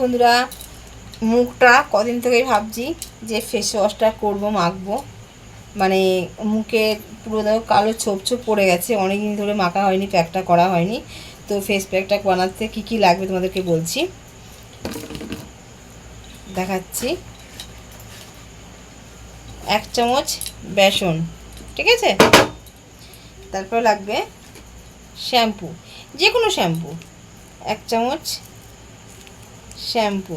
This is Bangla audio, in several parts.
বন্ধুরা, মুখটা কদিন থেকেই ভাবছি যে ফেস ওয়াশটা করব, মাখবো। মানে মুখে পুরো দেখো কালো ছোপ ছোপ পড়ে গেছে অনেক দিন ধরে মাখা হয়নি, প্যাকটা করা হয়নি। তো ফেস প্যাকটা বানাতে কী কী লাগবে তোমাদেরকে বলছি। দেখাচ্ছি। এক চামচ বেসন, ঠিক আছে? তারপর লাগবে শ্যাম্পু যে কোনো শ্যাম্পু। এক চামচ শ্যাম্পু।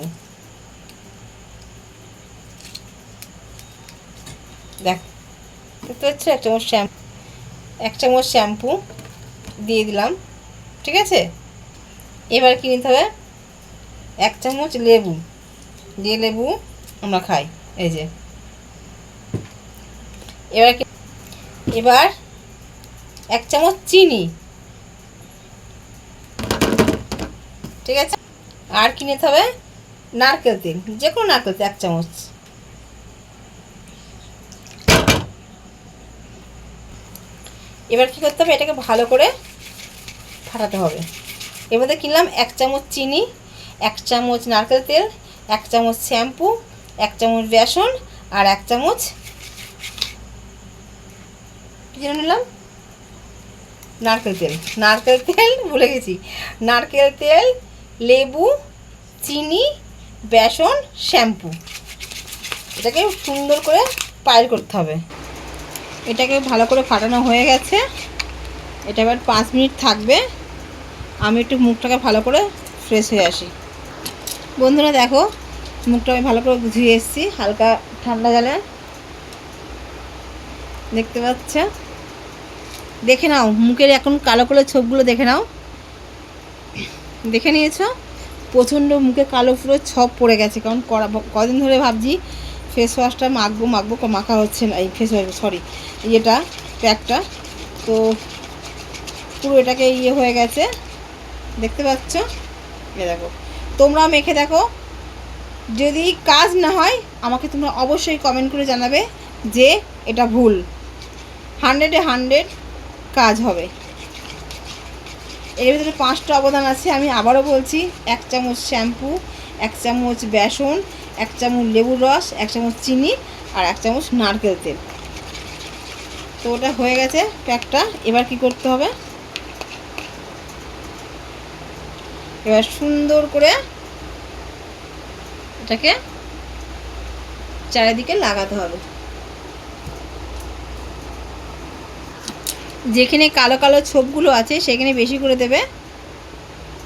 দেখ, দেখতে পাচ্ছ? এক চামচ শ্যাম্পু এক চামচ শ্যাম্পু দিয়ে দিলাম, ঠিক আছে? এবার কী নিতে হবে? এক চামচ লেবু যে লেবু আমরা খাই, এই যে। এবার এবার এক চামচ চিনি, ঠিক আছে? আর কি নিতে হবে? নারকেল তেল যে কোনো নারকেল তেল, এক চামচ। এবার কি করতে হবে? এটাকে ভালো করে ফাটাতে হবে। এর মধ্যে কিনলাম এক চামচ চিনি, এক চামচ নারকেল তেল, এক চামচ শ্যাম্পু, এক চামচ বেসন আর এক চামচ কী নিলাম? নারকেল তেল। নারকেল তেল, ভুলে গেছি। নারকেল তেল, লেবু চিনি, বেসন, শ্যাম্পু। এটাকে সুন্দর করে পাইল করতে হবে। এটাকে ভালো করে ফাটানো হয়ে গেছে। এটা এবার পাঁচ মিনিট থাকবে। আমি একটু মুখটাকে ভালো করে ফ্রেশ হয়ে আসি। বন্ধুরা দেখো, মুখটা আমি ভালো করে ধুয়ে এসেছি, হালকা ঠান্ডা জলে। দেখতে পাচ্ছ? দেখে নাও, মুখের এখন কালো কালো ছোপগুলো দেখে নাও। দেখে নিয়েছো? প্রচণ্ড মুখে কালো পুরো ছপ পড়ে গেছে, কারণ করা কদিন ধরে ভাবছি ফেস ওয়াশটা মাখবো মাখবো মাখা হচ্ছে না। এই ফেস ওয়াশ সরি ইয়েটা, প্যাকটা। তো পুরো এটাকে ইয়ে হয়ে গেছে। দেখতে পাচ্ছ? এ দেখো। তোমরা মেখে দেখো। যদি কাজ না হয়, আমাকে তোমরা অবশ্যই কমেন্ট করে জানাবে যে এটা ভুল। হান্ড্রেডে হান্ড্রেড কাজ হবে। এর ভিতরে পাঁচটা অবদান আছে, আমি আবারও বলছি, এক চামচ শ্যাম্পু, এক চামচ বেসন, এক চামচ লেবুর রস, এক চামচ চিনি আর এক চামচ নারকেল তেল। তো ওটা হয়ে গেছে প্যাকটা, এবার কি করতে হবে? এবার সুন্দর করে এটাকে চারিদিকে লাগাতে হবে। যেখানে কালো কালো ছোপগুলো আছে, সেখানে বেশি করে দেবে।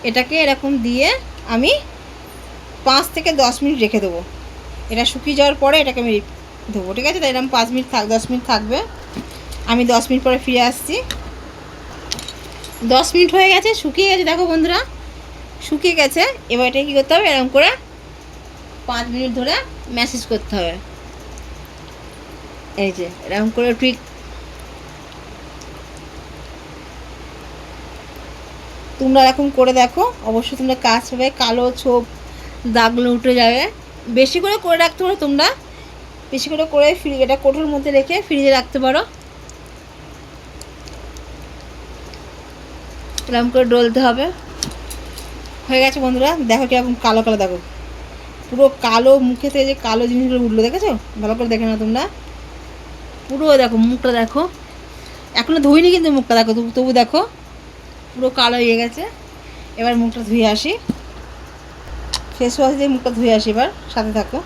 এটাকে এরকম দিয়ে আমি পাঁচ থেকে দশ মিনিট রেখে দেবো। এটা শুকিয়ে যাওয়ার পরে এটাকে আমি দেবো ঠিক আছে? তাই এরকম পাঁচ মিনিট থাক, দশ মিনিট থাকবে। আমি দশ মিনিট পরে ফিরে আসছি। দশ মিনিট হয়ে গেছে, শুকিয়ে গেছে, দেখো বন্ধুরা। শুকিয়ে গেছে, এবার এটা কী করতে হবে? এরকম করে পাঁচ মিনিট ধরে ম্যাসেজ করতে হবে। এই যে, এরকম করে ঠিক তোমরা এরকম করে দেখো। অবশ্যই তোমরা কাজ হবে, কালো ছোপ দাগগুলো উঠে যাবে। বেশি করে করে রাখতে পারো তোমরা। বেশি করে করে ফ্রি এটা কোটোর মধ্যে রেখে ফ্রিজে রাখতে পারো। এরকম করে ডলতে হবে। হয়ে গেছে বন্ধুরা, দেখো কীরকম কালো কালো, দেখো। পুরো কালো মুখে থেকে যে কালো জিনিসগুলো উঠল, দেখেছ? ভালো করে দেখে না তোমরা। পুরো দেখো, মুখটা দেখো। এখনও ধুইনি কিন্তু মুখটা, দেখো তবু দেখো। পুরো কালো হয়ে গেছে। এবার মুখটা ধুয়ে আসি। ফেস ওয়াশ দিয়ে মুখটা ধুয়ে আসি এবার, সাথে থাকো।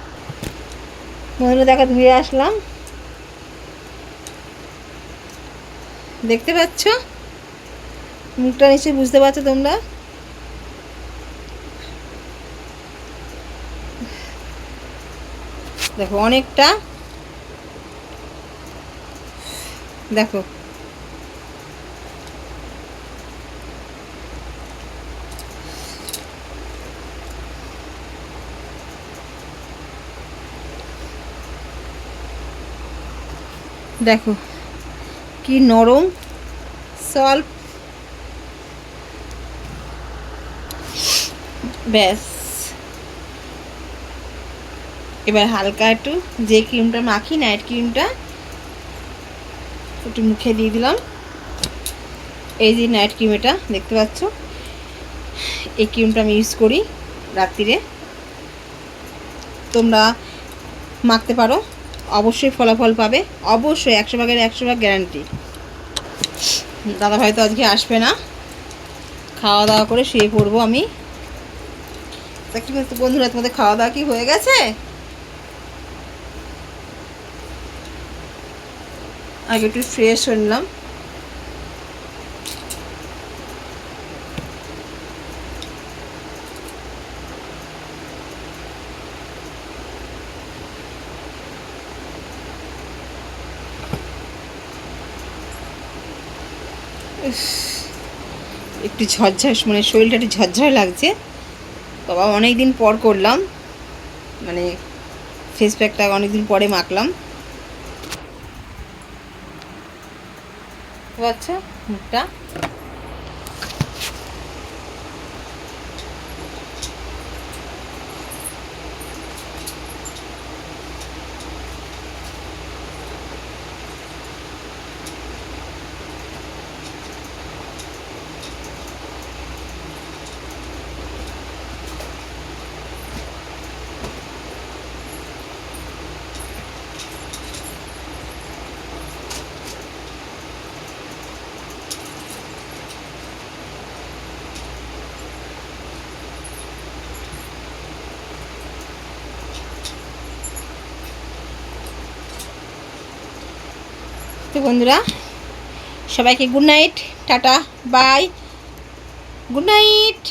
বন্ধুরা, দেখো, ধুয়ে আসলাম। দেখতে পাচ্ছ? মুখটা নিশ্চয়ই বুঝতে পারছ তোমরা? দেখো, অনেকটা। দেখো দেখো, কি নরম সল্প ব্যাস। এবার হালকা একটু যে ক্রিমটা, মাখি নাইট ক্রিমটা, একটু মুখে দিয়ে দিলাম। এই যে নাইট ক্রিম এটা, দেখতে পাচ্ছ? এই ক্রিমটা আমি ইউজ করি রাত্রিরে। তোমরা মাখতে পারো। অবশ্যই ফলাফল পাবে। অবশ্যই একশো ভাগের একশো ভাগ গ্যারান্টি দাদাভাই তো আজকে আসবে না। খাওয়া দাওয়া করে শুয়ে পড়ব আমি। বন্ধুরা, তোমাদের খাওয়া দাওয়া কি হয়ে গেছে? আগে একটু ফ্রেশ হয়ে একটু ঝরঝর মানে শরীরটা একটু ঝরঝর লাগছে। বাবা অনেক দিন পর করলাম। মানে ফেস প্যাকটা অনেক দিন পরে মাখলাম। আচ্ছা মুখটা? তো বন্ধুরা সবাইকে good night tata bye good night